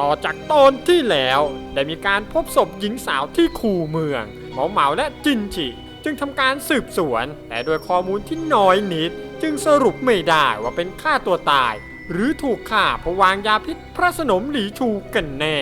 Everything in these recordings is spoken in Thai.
ต่อจากตอนที่แล้วได้มีการพบศพหญิงสาวที่คูเมือง เหมาเหมาและจินจิจึงทำการสืบสวน แต่โดวยข้อมูลที่น้อยนิด จึงสรุปไม่ได้ว่าเป็นฆ่าตัวตาย หรือถูกฆ่าเพราะวางยาพิษพระสนมหลีชูกันแน่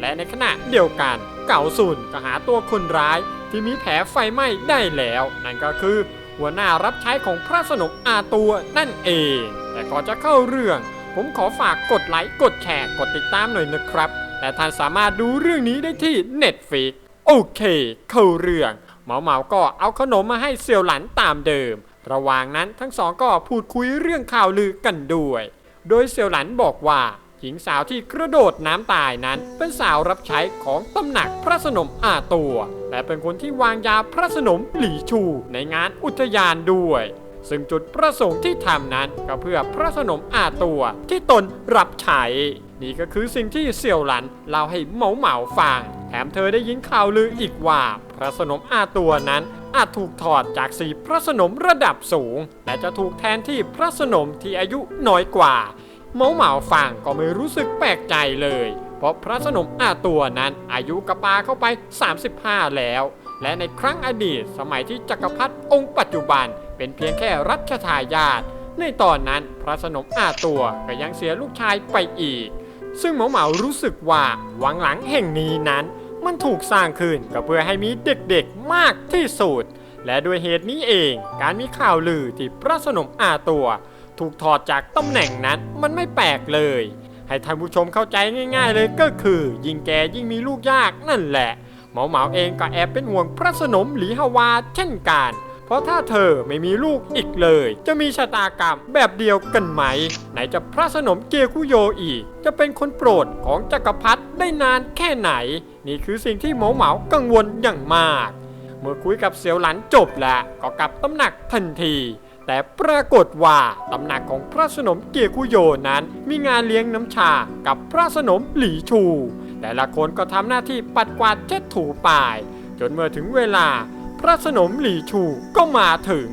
และในขณะเดียวกัน เก่าสุนก็หาตัวคนร้ายที่มีแผลไฟไหม้ได้แล้ว นั่นก็คือ หัวหน้ารับใช้ของพระสนมอาตัวนั่นเอง แต่ก่อนจะเข้าเรื่อง ผมขอฝากกดไลค์กดแชร์กดติดตามหน่อยนะครับ แต่ท่านสามารถดูเรื่องนี้ได้ที่ Netflix โอเค เข้าเรื่องเหมาเหมาก็เอาขนมมาให้เซียวหลันตามเดิม ระหว่างนั้นทั้งสองก็พูดคุยเรื่องข่าวลือกันด้วย โดยเซียวหลันบอกว่าหญิงสาวที่กระโดดน้ำตายนั้น เป็นสาวรับใช้ของตำหนักพระสนมอาตัว และเป็นคนที่วางยาพระสนมหลีชู ในงานอุทยานด้วย ซึ่งจุดประสงค์ที่ทำนั้นก็เพื่อพระสนมอาตัวที่ตนรับใช้นี่ก็คือสิ่งที่เสี่ยวหลันเล่าให้เหมาเหมาฟัง แถมเธอได้ยินข่าวลืออีกว่า พระสนมอาตัวนั้นอาจถูกถอดจากสีพระสนมระดับสูง และจะถูกแทนที่พระสนมที่อายุน้อยกว่า เหมาเหมาฟังก็ไม่รู้สึกแปลกใจเลย เพราะพระสนมอาตัวนั้นอายุกระปาเข้าไป 35 แล้ว และในครั้งอดีตสมัยที่จักรพรรดิองค์ปัจจุบัน เป็นเพียงแค่รัชทายาทในตอนนั้นพระสนมอาตัวก็ยังเสียลูกชายไปอีก ซึ่งเหมาเหมารู้สึกว่าวังหลังแห่งนี้นั้น มันถูกสร้างขึ้นก็เพื่อให้มีเด็กๆมากที่สุดและด้วยเหตุนี้เองการมีข่าวลือที่พระสนมอาตัว ถูกถอดจากตำแหน่งนั้นมันไม่แปลกเลย ให้ท่านผู้ชมเข้าใจง่าย ๆ เลยก็คือ ยิ่งแกยิ่งมีลูกยากนั่นแหละ เหมาเหมาเองก็แอบเป็นห่วงพระสนมหลีฮาวาเช่นกัน เพราะถ้าเธอไม่มีลูกอีกเลย จะมีชะตากรรมแบบเดียวกันไหม ไหนจะพระสนมเกียคุโยอีก จะเป็นคนโปรดของจักรพรรดิได้นานแค่ไหน นี่คือสิ่งที่เหมาเหมากังวลอย่างมาก เมื่อคุยกับเซียวหลันจบแล้วก็กลับตำหนักทันทีแต่ปรากฏว่าตำหนักของพระสนมเกียคุโยนั้น มีงานเลี้ยงน้ำชากับพระสนมหลีชู แต่ละคนก็ทำหน้าที่ปัดกวาดเช็ดถูป่าย จนเมื่อถึงเวลา พระสนมหลี่ชูก็มาถึง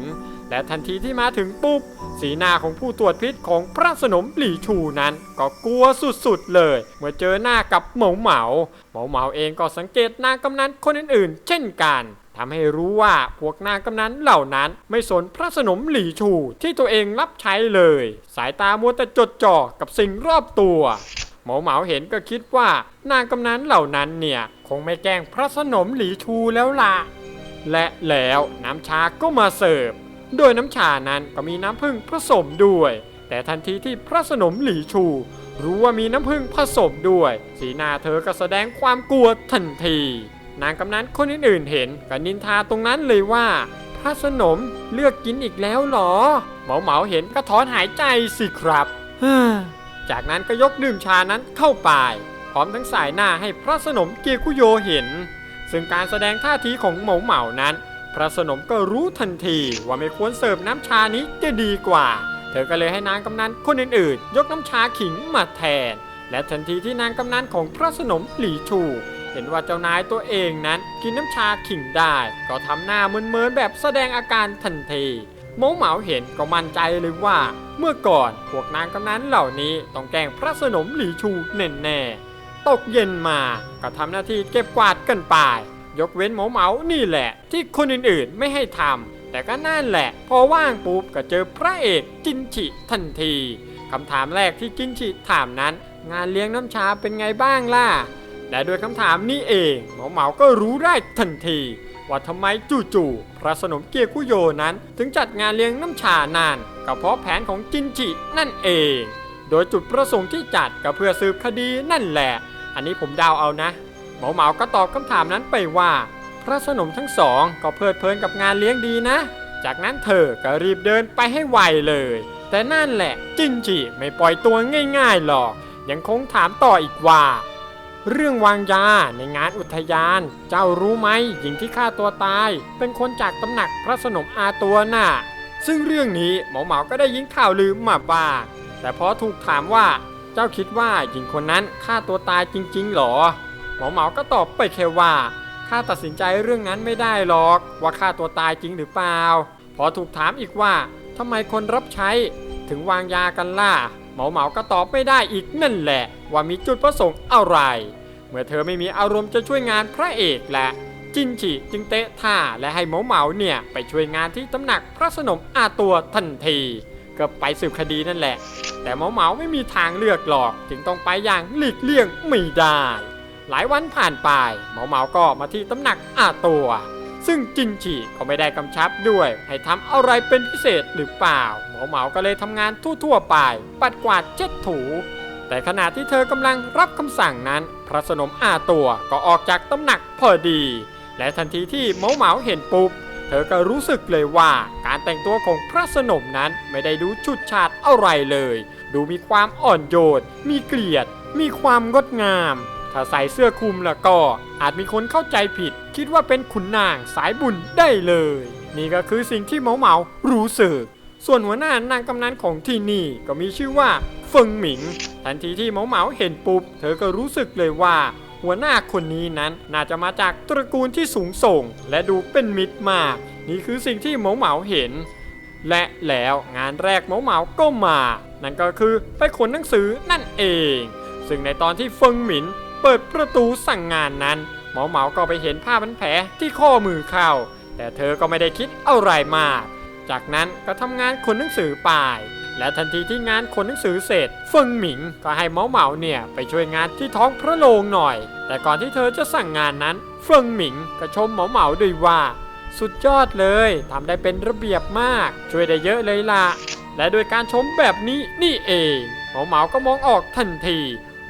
และทันทีที่มาถึงปุ๊บ สีหน้าของผู้ตรวจพิษของพระสนมหลี่ชูนั้น ก็กลัวสุดๆเลย เมื่อเจอหน้ากับเหมาเหมาเหมาเหมาเองก็สังเกตนางกำนันคนอื่นๆ เช่นกันทำให้รู้ว่าพวกนางกำนันเหล่านั้นไม่สนพระสนมหลี่ชูที่ตัวเองรับใช้เลย สายตามัวแต่จดจ่อกับสิ่งรอบตัวหมาเหมาเห็นก็คิดว่านางกำนันเหล่านั้นเนี่ย คงไม่แกล้งพระสนมหลีชูแล้วล่ะ และแล้วน้ำชาก็มาเสิร์ฟ โดยน้ำชานั้นก็มีน้ำผึ้งผสมด้วย แต่ทันทีที่พระสนมหลีชู รู้ว่ามีน้ำผึ้งผสมด้วย สีหน้าเธอก็แสดงความกลัวทันที นางกำนันคนอื่นๆเห็นก็นินทาตรงนั้นเลยว่าพระสนมเลือกกินอีกแล้วเหรอ เหมาเหมาเห็นก็ถอนหายใจสิครับจากนั้นก็ยกดื่มชานั้นเข้าไปพร้อมทั้งสายหน้าให้พระสนมเกียคุโยเห็น ซึ่งการแสดงท่าทีของเหมาเหมานั้น พระสนมก็รู้ทันทีว่าไม่ควรเสิร์ฟน้ำชานี้จะดีกว่า เธอก็เลยให้นางกำนันคนอื่นๆ ยกน้ำชาขิงมาแทน และทันทีที่นางกำนันของพระสนมหลีชูเห็นว่าเจ้านายตัวเองนั้นกินน้ำชาขิงได้ ก็ทำหน้าเมินๆแบบแสดงอาการทันทีเหมเหมาเห็นก็มั่นใจเลยว่า เมื่อก่อนพวกนางกำนันเหล่านี้ต้องแกล้งพระสนมหลีชูแน่ๆ ตกเย็นมา ก็ทำหน้าที่เก็บกวาดกันไป ยกเว้นหมาเหมานี่แหละ ที่คนอื่นๆไม่ให้ทำแต่ก็นั่นแหละ พอว่างปุ๊บก็เจอพระเอกจินชิทันทีคำถามแรกที่จินชิถามนั้น งานเลี้ยงน้ำชาเป็นไงบ้างล่ะและด้วยคำถามนี้เองหมาเหมาก็รู้ได้ทันที ว่าทำไมจู่ๆพระสนมเกียร์กุโยนั้น ถึงจัดงานเลี้ยงน้ำชานานก็เพราะแผนของจินจินั่นเอง โดยจุดประสงค์ที่จัดก็เพื่อสืบคดีนั่นแหละ อันนี้ผมเดาเอานะ เหมาเหมาก็ตอบคำถามนั้นไปว่า พระสนมทั้งสองก็เพลิดเพลินกับงานเลี้ยงดีนะ จากนั้นเธอก็รีบเดินไปให้ไวเลย แต่นั่นแหละจินจิไม่ปล่อยตัวง่ายๆหรอก ยังคงถามต่ออีกว่า เรื่องวางยาในงานอุทยาน เจ้ารู้ไหมหญิงที่ฆ่าตัวตาย เป็นคนจากตำหนักพระสนมอาตัวน่ะซึ่งเรื่องนี้หมอเหมาก็ได้ยินข่าวลือมาบ้างแต่พอถูกถามว่า เจ้าคิดว่าหญิงคนนั้นฆ่าตัวตายจริงๆหรอ หมอเหมาก็ตอบไปแค่ว่าข้าตัดสินใจเรื่องนั้นไม่ได้หรอกว่าฆ่าตัวตายจริงหรือเปล่า พอถูกถามอีกว่าทำไมคนรับใช้ถึงวางยากันล่ะหเหมาเหมาก็ตอบไม่ได้อีกนั่นแหละ ว่ามีจุดประสงค์อะไร เมื่อเธอไม่มีอารมณ์จะช่วยงานพระเอกและ จินจิจึงเตะท่าและให้เหมาเหมาเนี่ยไปช่วยงานที่ตำหนักพระสนมอาตัวทันที ก็ไปสืบคดีนั่นแหละ แต่เหมาเหมาไม่มีทางเลือกหรอก จึงต้องไปอย่างหลีกเลี่ยงไม่ได้ หลายวันผ่านไปเหมาเหมาก็มาที่ตำหนักอาตัว ซึ่งจินจิก็ไม่ได้กำชับด้วย ให้ทำอะไรเป็นพิเศษหรือเปล่าเหมาเหมาก็เลยทำงานทั่วๆไป ปัดกวาดเช็ดถูแต่ขณะที่เธอกำลังรับคำสั่งนั้น พระสนมอาตัวก็ออกจากตำหนักพอดี และทันทีที่เหมาเหมาเห็นปุ๊บ ธอก็รู้สึกเลยว่าการแต่งตัวของพระสนมนั้นไม่ได้ดูชุดชาติอะไรเลย ดูมีความอ่อนโยน มีเกลียด มีความงดงาม ถ้าใส่เสื้อคลุมแล้วก็อาจมีคนเข้าใจผิด คิดว่าเป็นขุนนางสายบุญได้เลย นี่ก็คือสิ่งที่เหมาเหมารู้สึก ส่วนหัวหน้านางกำนันของที่นี่ก็มีชื่อว่าเฟิงหมิง ทันทีที่เหมาเหมาเห็นปุ๊บ เธอก็รู้สึกเลยว่า หัวหน้าคนนี้นั้นน่าจะมาจากตระกูลที่สูงส่ง และดูเป็นมิตรมาก นี่คือสิ่งที่เหมาเหมาเห็น และแล้วงานแรกเหมาเหมาก็มา นั่นก็คือไปขนหนังสือนั่นเอง ซึ่งในตอนที่เฟิงหมินเปิดประตูสั่งงานนั้นเหมาเหมาก็ไปเห็นผ้าพันแผลที่ข้อมือเข้า แต่เธอก็ไม่ได้คิดอะไรมาก จากนั้นก็ทำงานขนหนังสือไป และทันทีที่งานขนหนังสือเสร็จเฟิงหมิงก็ให้เหมาเหมาเนี่ยไปช่วยงานที่ท้องพระโรงหน่อย แต่ก่อนที่เธอจะสั่งงานนั้น เฟิงหมิงก็ชมเหมาเหมาด้วยว่า สุดยอดเลยทำได้เป็นระเบียบมาก ช่วยได้เยอะเลยล่ะ และโดยการชมแบบนี้นี่เองเหมาเหมาก็มองออกทันที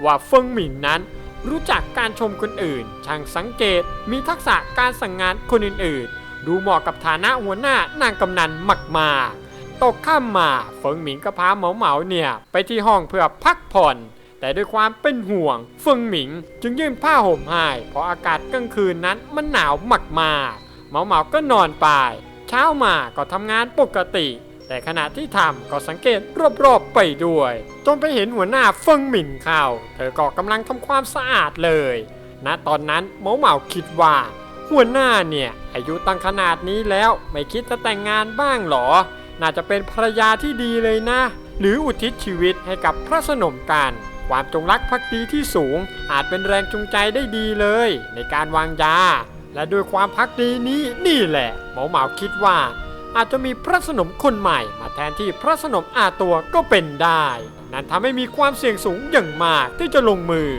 ว่าเฟิงหมิงนั้นรู้จักการชมคนอื่น ช่างสังเกต มีทักษะการสั่งงานคนอื่นๆ ดูเหมาะกับฐานะหัวหน้านางกำนันมากๆ ตกข้ามมา เฟิงหมิงก็พาเหมาเหมาเนี่ย ไปที่ห้องเพื่อพักผ่อน แต่ด้วยความเป็นห่วง เฟิงหมิงจึงยื่นผ้าห่มให้ เพราะอากาศกลางคืนนั้นมันหนาวมากๆเหมาเหมาก็นอนไป เช้ามาก็ทำงานปกติ แต่ขณะที่ทำก็สังเกตรอบๆไปด้วย จนไปเห็นหัวหน้าเฟิงหมินเข้า เธอก็กำลังทำความสะอาดเลย ณ ตอนนั้นเหมาเหมาคิดว่าหัวหน้าเนี่ย อายุตั้งขนาดนี้แล้วไม่คิดจะแต่งงานบ้างหรอ น่าจะเป็นภรรยาที่ดีเลยนะ หรืออุทิศชีวิตให้กับพระสนมกันความจงรักภักดีที่สูง อาจเป็นแรงจูงใจได้ดีเลย ในการวางยา และด้วยความพักดีนี้นี่แหละหมาเหมาคิดว่า อาจจะมีพระสนมคนใหม่ มาแทนที่พระสนมอาตัวก็เป็นได้ นั่นทำให้มีความเสี่ยงสูงอย่างมากที่จะลงมือ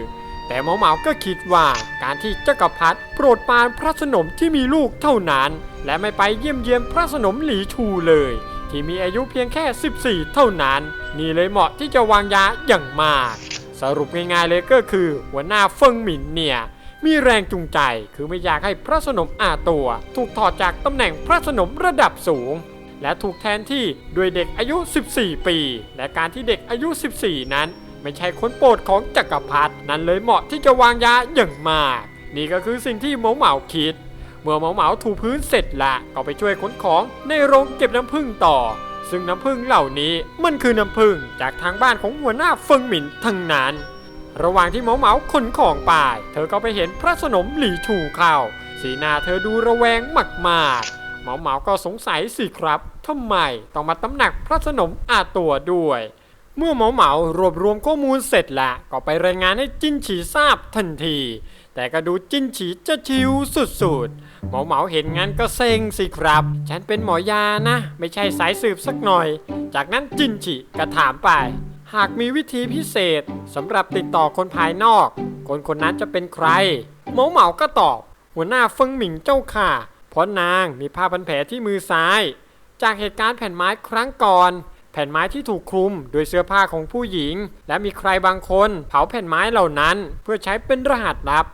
แต่หมาเหมาก็คิดว่าการที่จักรพรรดิโปรดปานพระสนมที่มีลูกเท่านั้น และไม่ไปเยี่ยมเยียนพระสนมหลีชูเลย ที่มีอายุเพียงแค่ 14 เท่านั้น นี่เลยเหมาะที่จะวางยาอย่างมาก สรุปง่ายๆเลยก็คือ หัวหน้าเฟิงหมินเนี่ยมีแรงจูงใจคือไม่อยากให้พระสนมอาตัว ถูกถอดจากตำแหน่งพระสนมระดับสูง และถูกแทนที่ด้วยเด็กอายุ 14 ปี และการที่เด็กอายุ 14 นั้น ไม่ใช่คนโปรดของจักรพรรดินั่นเลยเหมาะที่จะวางยาอย่างมาก นี่ก็คือสิ่งที่เหมาเหมาคิด เมื่อเหมาเหมาถูพื้นเสร็จละก็ไปช่วยขนของในโรงเก็บน้ำผึ้งต่อ ซึ่งน้ำผึ้งเหล่านี้มันคือน้ำผึ้งจากทางบ้านของหัวหน้าเฟิงหมินทั้งนั้น ระหว่างที่เหมาเหมาขนของไป เธอก็ไปเห็นพระสนมหลี่ชูเข้า สีหน้าเธอดูระแวงมากๆเหมาเหมาก็สงสัยสิครับทำไมต้องมาตำหนักพระสนมอาตัวด้วยเมื่อเหมาเหมารวบรวมข้อมูลเสร็จละก็ไปรายงานให้จิ้นฉีทราบทันที แต่ก็ดูจิ้นฉีจะชิวสุดๆ หมาเหมาเห็นงั้นก็เซ็งสิครับ ฉันเป็นหมอยานะ ไม่ใช่สายสืบสักหน่อย จากนั้นจินฉีก็ถามไป หากมีวิธีพิเศษสำหรับติดต่อคนภายนอก คนคนนั้นจะเป็นใคร หมาเหมาก็ตอบ หัวหน้าเฟิงหมิงเจ้าค่ะ เพราะนางมีผ้าพันแผลที่มือซ้าย จากเหตุการณ์แผ่นไม้ครั้งก่อนแผ่นไม้ที่ถูกคลุมโดยเสื้อผ้าของผู้หญิง และมีใครบางคนเผาแผ่นไม้เหล่านั้น เพื่อใช้เป็นรหัสลับ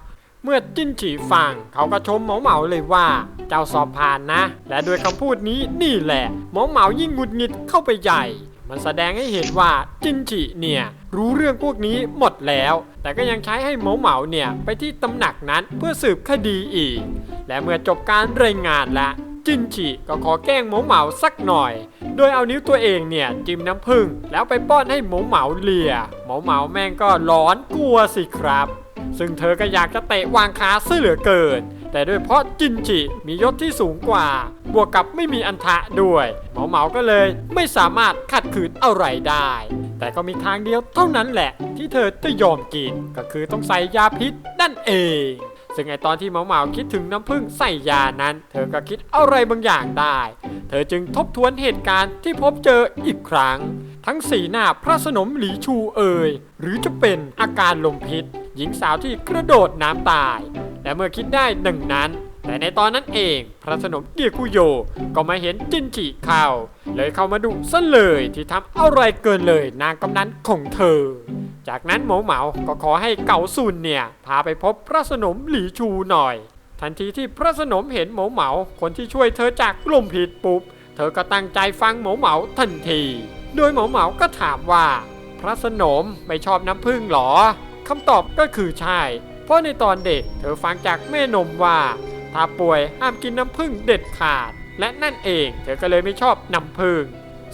เมื่อจิ้นฉีฟังเขาก็ชมเหมาเหมาเลยว่า เจ้าสอบผ่านนะ และด้วยคำพูดนี้นี่แหละเหมาเหมายิ่งหงุดหงิดเข้าไปใหญ่ มันแสดงให้เห็นว่าจินจิเนี่ย รู้เรื่องพวกนี้หมดแล้ว แต่ก็ยังใช้ให้เหมาเหมาเนี่ย ไปที่ตำหนักนั้นเพื่อสืบคดีอีก และเมื่อจบการรายงานละจินจิก็ขอแกล้งหมาเหมาสักหน่อย โดยเอานิ้วตัวเองเนี่ยจิ้มน้ำผึ้งแล้วไปป้อนให้หมาเหมาเลียหมาเหมาแม่งก็ร้อนกลัวสิครับ ซึ่งเธอก็อยากจะเตะวางขาซะเหลือเกิน แต่ด้วยเพราะจินจิมียศที่สูงกว่า บวกกับไม่มีอันทะด้วย เหมาเหมาก็เลยไม่สามารถขัดขืนอะไรได้ แต่ก็มีทางเดียวเท่านั้นแหละ ที่เธอจะยอมกิน ก็คือต้องใส่ยาพิษนั่นเองซึ่งไอตอนที่เหมาเหมาคิดถึงน้ำผึ้งใส่ยานั้น เธอก็คิดอะไรบางอย่างได้ เธอจึงทบทวนเหตุการณ์ที่พบเจออีกครั้ง ทั้งสีหน้าพระสนมหลีชูเอ่ยหรือจะเป็นอาการลมพิษ หญิงสาวที่กระโดดน้ำตาย และเมื่อคิดได้หนึ่งนั้น แต่ในตอนนั้นเองพระสนมเกียกุโยก็มาเห็นจินจิเข้า เลยเข้ามาดุซะเลยที่ทำอะไรเกินเลยนางกำนันของเธอ จากนั้นหมาเหมาก็ขอให้เก่าซุนเนี่ยพาไปพบพระสนมหลีชูหน่อย ทันทีที่พระสนมเห็นหมาเหมาคนที่ช่วยเธอจากกลุ่มผิดปุ๊บเธอก็ตั้งใจฟังหมาเหมาทันที โดยหมาเหมาก็ถามว่า พระสนมไม่ชอบน้ำผึ้งหรอ คำตอบก็คือใช่ เพราะในตอนเด็กเธอฟังจากแม่นมว่า ถ้าป่วยห้ามกินน้ำผึ้งเด็ดขาด และนั่นเองเธอก็เลยไม่ชอบน้ำผึ้ง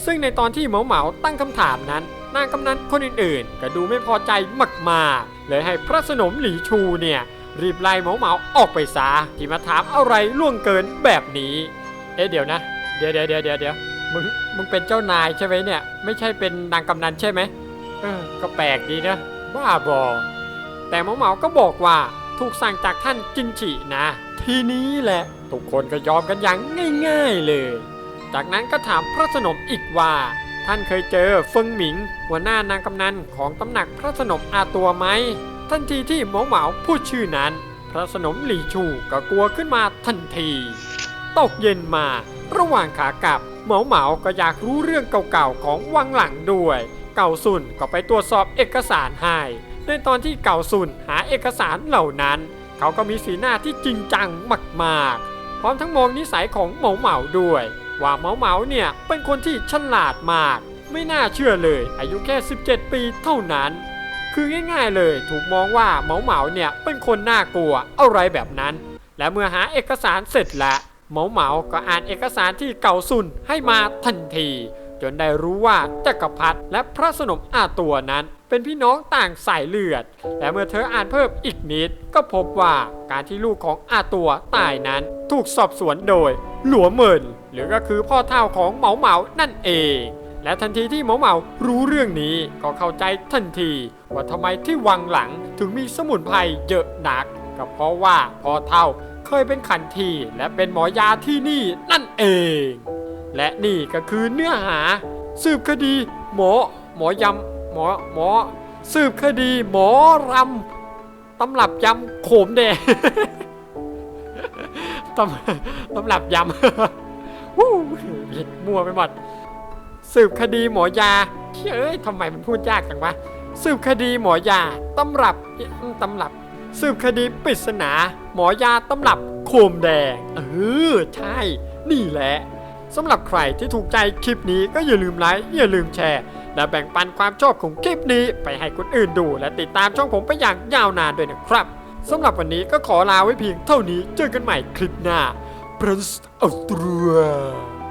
ซึ่งในตอนที่เหมาเหมาตั้งคำถามนั้นนางกำนันคนอื่นๆ ก็ดูไม่พอใจมากๆเลยให้พระสนมหลีชูเนี่ยรีบไล่เหมาเหมาออกไปซะที่มาถามอะไรล่วงเกินแบบนี้ เอ๊ะเดี๋ยวนะ เดี๋ยวเดี๋ยวเดี๋ยวเดี๋ยวเดี๋ยวมึงมึงเป็นเจ้านายใช่ไหมเนี่ย ไม่ใช่เป็นนางกำนันใช่ไหมเออก็แปลกดีนะ บ้าบอ แต่เหมาเหมาก็บอกว่าถูกสั่งจากท่านจินจินะ ทีนี้แหละ ทุกคนก็ยอมกันอย่างง่ายๆเลย จากนั้นก็ถามพระสนมอีกว่า ท่านเคยเจอเฟิงหมิง หัวหน้านางกำนันของตำหนักพระสนมอาตัวไหมทันทีที่หมาเหมาพูดชื่อนั้น พระสนมหลี่ชูก็กลัวขึ้นมาทันที ตกเย็นมา ระหว่างขากลับหมาเหมาก็อยากรู้เรื่องเก่าๆของวังหลังด้วย เก่าสุนก็ไปตรวจสอบเอกสารให้ ในตอนที่เก่าสุนหาเอกสารเหล่านั้น เขาก็มีสีหน้าที่จริงจังมากๆ พร้อมทั้งมองนิสัยของเหมาเหมาด้วย ว่าเหมาเหมาเนี่ยเป็นคนที่ฉลาดมาก ไม่น่าเชื่อเลย อายุแค่ 17 ปีเท่านั้น คือง่ายๆเลยถูกมองว่าเหมาเหมาเนี่ยเป็นคนน่ากลัวอะไรแบบนั้น และเมื่อหาเอกสารเสร็จแล้วเหมาเหมาก็อ่านเอกสารที่เก่าสุนให้มาทันที จนได้รู้ว่าจักรพรรดิและพระสนมอาตัวนั้น เป็นพี่น้องต่างสายเลือด และเมื่อเธออ่านเพิ่มอีกนิด ก็พบว่าการที่ลูกของอาตัวตายนั้น ถูกสอบสวนโดย หลัวเหมินหรือก็คือพ่อเท่าของเหมาเหมานั่นเองและทันทีที่เหมาเหมารู้เรื่องนี้ก็เข้าใจทันที ว่าทำไมที่วังหลังถึงมีสมุนไพรเยอะหนัก ก็เพราะว่าพ่อเท่าเคยเป็นขันทีและเป็นหมอยาที่นี่นั่นเอง และนี่ก็คือเนื้อหา สืบคดี หมอ หมอยำหมอหมอ สืบคดีหมอรำตำรับยำโขมแดงตำตำรับยำวู้ผิดมั่วไปหมดสืบคดีหมอยาเอ้ยทำไมมันพูดยากจังวะสืบคดีหมอยาตำรับตำรับ สืบคดีปริศนา หมอยาตำรับโคมแดงเออใช่ นี่แหละ สำหรับใครที่ถูกใจคลิปนี้ก็อย่าลืมไลค์อย่าลืมแชร์ และแบ่งปันความชอบของคลิปนี้ไปให้คนอื่นดู และติดตามช่องผมไปอย่างยาวนานด้วยนะครับสำหรับวันนี้ก็ขอลาไว้เพียงเท่านี้เจอกันใหม่คลิปหน้า Prince of t r u